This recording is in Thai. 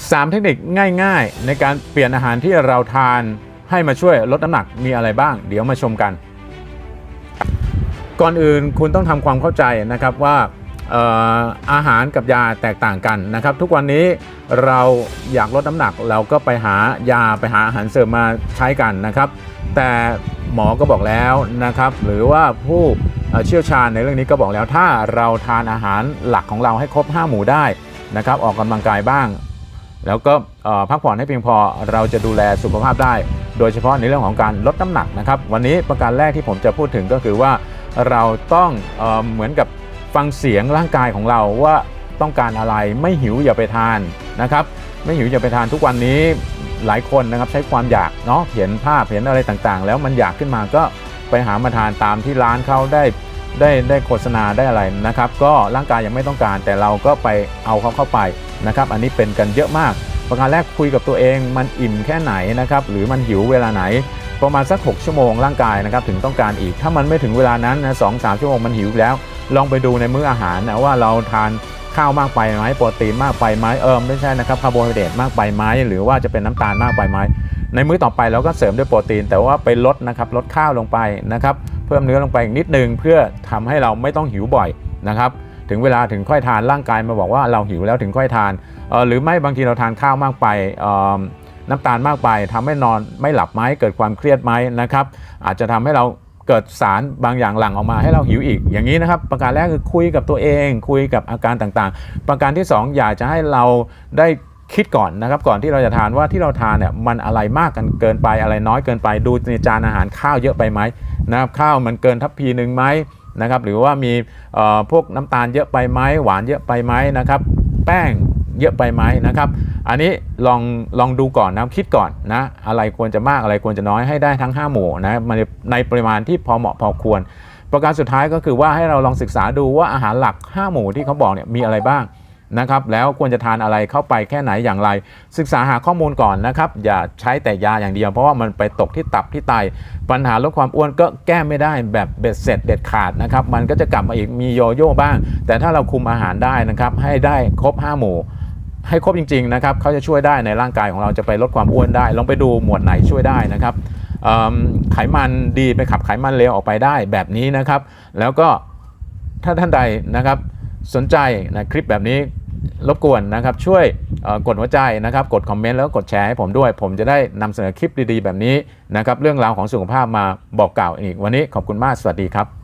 3 เทคนิคง่ายๆ ในการเปลี่ยนอาหารที่เราทานให้มาช่วยลดน้ำหนักมีอะไรบ้าง เดี๋ยวมาชมกัน ก่อนอื่นคุณต้องทำความเข้าใจนะครับว่าเอ่อาหารกับยาแตกต่างกันนะครับ ทุกวันนี้เราอยากลดน้ำหนักเราก็ไปหายาไปหาอาหารเสริมมาใช้กันนะครับ แต่หมอก็บอกแล้วนะครับ หรือว่าผู้เอ่อเชี่ยวชาญในเรื่องนี้ก็บอกแล้วถ้าเราทานอาหารหลักของเราให้ครบ 5 หมู่ได้นะครับ ออกกำลังกายบ้าง แล้วก็พักผ่อนให้เพียงพอเราจะดูแลสุขภาพได้ โดยเฉพาะในเรื่องของการลดน้ำหนักนะครับ วันนี้ประการแรกที่ผมจะพูดถึงก็คือว่าเราต้องเออเหมือนกับฟังเสียงร่างกายของเราว่าต้องการอะไรไม่หิวอย่าไปทานนะครับไม่หิวอย่าไปทานทุกวันนี้หลายคนนะครับใช้ความอยากเนาะเห็นภาพเห็นอะไรต่างๆ แล้วมันอยากขึ้นมาก็ไปหามาทานตามที่ร้านเขาได้ได้ได้โฆษณาได้อะไรนะครับ ก็ร่างกายยังไม่ต้องการแต่เราก็ไปเอาเขาเข้าไป นะครับอันนี้เป็นกันเยอะมาก ประการแรกคุยกับตัวเองมันอิ่มแค่ไหนนะครับหรือมันหิวเวลาไหนประมาณสัก 6 ชั่วโมงร่างกายนะครับถึงต้องการอีกถ้ามันไม่ถึงเวลานั้นนะสองสามชั่วโมงมันหิวแล้ว ลองไปดูในมื้ออาหารนะว่าเราทานข้าวมากไปไหมโปรตีนมากไปไหมเออไม่ใช่นะครับคาร์โบไฮเดรตมากไปไหมหรือว่าจะเป็นน้ำตาลมากไปไหมในมื้อต่อไปเราก็เสริมด้วยโปรตีน แต่ว่าไปลดนะครับลดข้าวลงไปนะครับเพิ่มเนื้อลงไปอีกนิดนึงเพื่อทำให้เราไม่ต้องหิวบ่อยนะครับ ถึงเวลาถึงค่อยทานร่างกายมาบอกว่าเราหิวแล้วถึงค่อยทานหรือไม่บางทีเราทานข้าวมากไปน้ำตาลมากไปทำให้นอนไม่หลับไหมเกิดความเครียดไหมนะครับ อาจจะทำให้เราเกิดสารบางอย่างหลั่งออกมาให้เราหิวอีก อย่างนี้นะครับ ประการแรกคือคุยกับตัวเอง คุยกับอาการต่างๆ ประการที่ 2 อยากจะให้เราได้คิดก่อนนะครับ ก่อนที่เราจะทานว่าที่เราทานเนี่ยมันอะไรมากกันเกินไปอะไรน้อยเกินไป ดูในจานอาหารข้าวเยอะไปไหมนะครับข้าวมันเกินทัพพีหนึ่งไหม นะครับหรือว่ามีพวกน้ำตาลเยอะไปไหมหวานเยอะไปไหมนะครับ แป้งเยอะไปไหมนะครับ อันนี้ลองลองดูก่อนนะคิดก่อนนะอะไรควรจะมากอะไรควรจะน้อยให้ได้ทั้ง 5 หมู่นะมันในปริมาณที่พอเหมาะพอควร ประการสุดท้ายก็คือว่าให้เราลองศึกษาดูว่าอาหารหลัก 5 หมู่ที่เขาบอกเนี่ยมีอะไรบ้าง นะครับแล้วควรจะทานอะไรเข้าไปแค่ไหนอย่างไร ศึกษาหาข้อมูลก่อนนะครับ อย่าใช้แต่ยาอย่างเดียว เพราะว่ามันไปตกที่ตับที่ไต ปัญหาลดความอ้วนก็แก้ไม่ได้แบบเบ็ดเสร็จเด็ดขาดนะครับ มันก็จะกลับมาอีกมีโยโย่บ้าง แต่ถ้าเราคุมอาหารได้นะครับให้ได้ครบ 5 หมู่ให้ครบจริง ๆ นะครับเขาจะช่วยได้ในร่างกายของเราจะไปลดความอ้วนได้ ลองไปดูหมวดไหนช่วยได้นะครับไขมันดีไปขับไขมันเลวออกไปได้แบบนี้นะครับ แล้วก็ถ้าท่านใดนะครับสนใจนะคลิปแบบนี้ รบกวนนะครับช่วยกดหัวใจนะครับกดคอมเมนต์แล้วก็กดแชร์ให้ผมด้วย ผมจะได้นำเสนอคลิปดีๆ แบบนี้นะครับเรื่องราวของสุขภาพมาบอกกล่าวอีกวันนี้ขอบคุณมากสวัสดีครับ